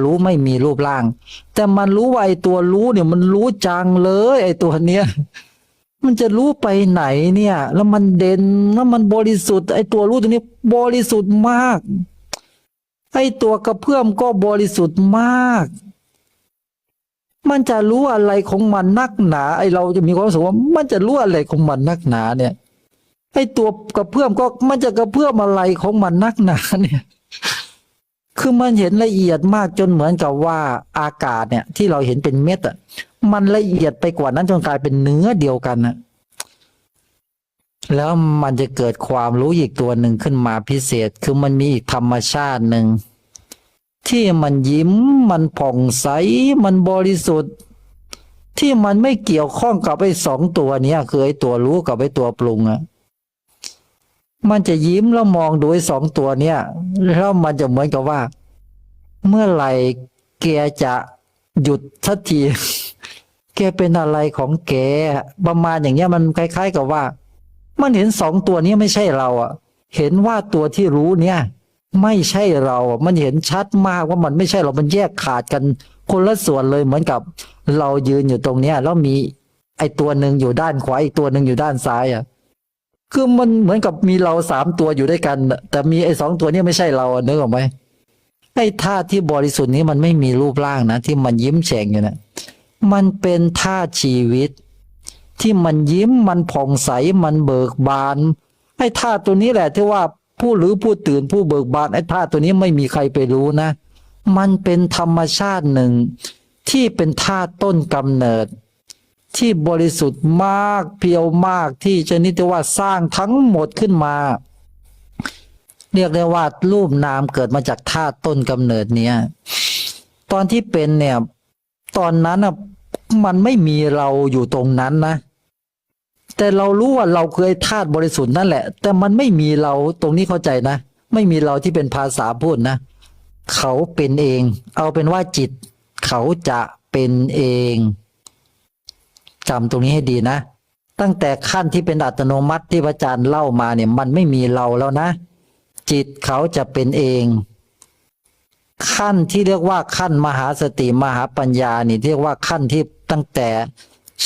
รู้ไม่มีรูปร่าง แต่มันรู้ว่าไอตัวรู้เนี่ยมันรู้จังเลย ไอตัวเนี้ยมันจะรู้ไปไหนเนี่ย แล้วมันเด่นแล้วมันบริสุทธิ์ไอตัวรู้ตัวนี้บริสุทธิ์มาก ไอตัวกระเพื่อมก็บริสุทธิ์มาก มันจะรู้อะไรของมันนักหนา ไอเราจะมีความรู้สึกว่ามันจะรู้อะไรของมันนักหนาเนี่ยไอตัวกระเพื่อมก็มันจะกระเพื่อมอะไรของมันนักหนาเนี่ย คือมันเห็นละเอียดมากจนเหมือนกับว่าอากาศเนี่ย ที่เราเห็นเป็นเม็ดอะมันละเอียดไปกว่านั้นจนกลายเป็นเนื้อเดียวกันนะแล้วมันจะเกิดความรู้อีกตัวหนึ่งขึ้นมาพิเศษ คือมันมีอีกธรรมชาติหนึ่งที่มันยิ้มมันผ่องใสมันบริสุทธิ์ ที่มันไม่เกี่ยวข้องกับไอ้สองตัวนี้คือไอ้ตัวรู้กับไอ้ตัวปรุงอะ มันจะยิ้มแล้วมองดูไอ้สองตัวเนี้ยแล้วมันจะเหมือนกับว่า เมื่อไหร่แกจะหยุดสักที แกเป็นอะไรของแกประมาณอย่างเงี้ยมันคล้าย ๆ กับว่า มันเห็นสองตัวนี้ไม่ใช่เราอะ เห็นว่าตัวที่รู้เนี่ย ไม่ใช่เราอะมันเห็นชัดมากว่ามันไม่ใช่เรา มันแยกขาดกันคนละส่วนเลยเหมือนกับ เรายืนอยู่ตรงเนี้ยแล้วมี ไอ้ตัวหนึ่งอยู่ด้านขวาอีกตัวหนึ่งอยู่ด้านซ้ายอะ คือมันเหมือนกับมีเราสามตัวอยู่ด้วยกัน แต่มีไอ้สองตัวนี้ไม่ใช่เราอะนึกออกไหมไอ้ธาตุที่บริสุทธิ์นี้มันไม่มีรูปร่างนะ ที่มันยิ้มแฉ่งอยู่นะมันเป็นธาตุชีวิต ที่มันยิ้มมันผ่องใสมันเบิกบานไอ้ธาตุตัวนี้แหละที่ว่าผู้หรือผู้ตื่นผู้เบิกบานไอ้ธาตุตัวนี้ไม่มีใครไปรู้นะ มันเป็นธรรมชาติหนึ่ง ที่เป็นธาตุต้นกำเนิด ที่บริสุทธิ์มากเพียวมากที่ชนิดที่ว่าสร้างทั้งหมดขึ้นมา เรียกได้ว่ารูปนามเกิดมาจากธาตุต้นกำเนิดเนี้ยตอนที่เป็นเนี่ย ตอนนั้นอะมันไม่มีเราอยู่ตรงนั้นนะ แต่เรารู้ว่าเราเคยธาตุบริสุทธิ์นั่นแหละ แต่มันไม่มีเราตรงนี้เข้าใจนะ ไม่มีเราที่เป็นภาษาพูดนะ เขาเป็นเอง เอาเป็นว่าจิต เขาจะเป็นเอง จำตรงนี้ให้ดีนะ ตั้งแต่ขั้นที่เป็นอัตโนมัติที่พระอาจารย์เล่ามาเนี่ย มันไม่มีเราแล้วนะ จิตเขาจะเป็นเอง ขั้นที่เรียกว่าขั้นมหาสติมหาปัญญานี่เรียกว่าขั้นที่ตั้งแต่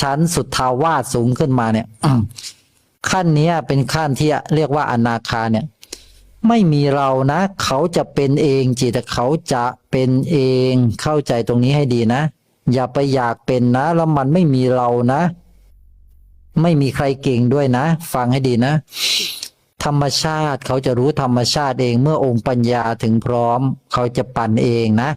ชั้นสุดทาวาสสูงขึ้นมาเนี่ยขั้นนี้เป็นขั้นที่เรียกว่าอนาคาเนี่ย ไม่มีเรานะ เขาจะเป็นเองจิตเขาจะเป็นเองเข้าใจตรงนี้ให้ดีนะ อย่าไปอยากเป็นนะ แล้วมันไม่มีเรานะ ไม่มีใครเก่งด้วยนะ ฟังให้ดีนะ ธรรมชาติเขาจะรู้ธรรมชาติเองเมื่อองค์ปัญญาถึงพร้อม เขาจะปั่นเองนะ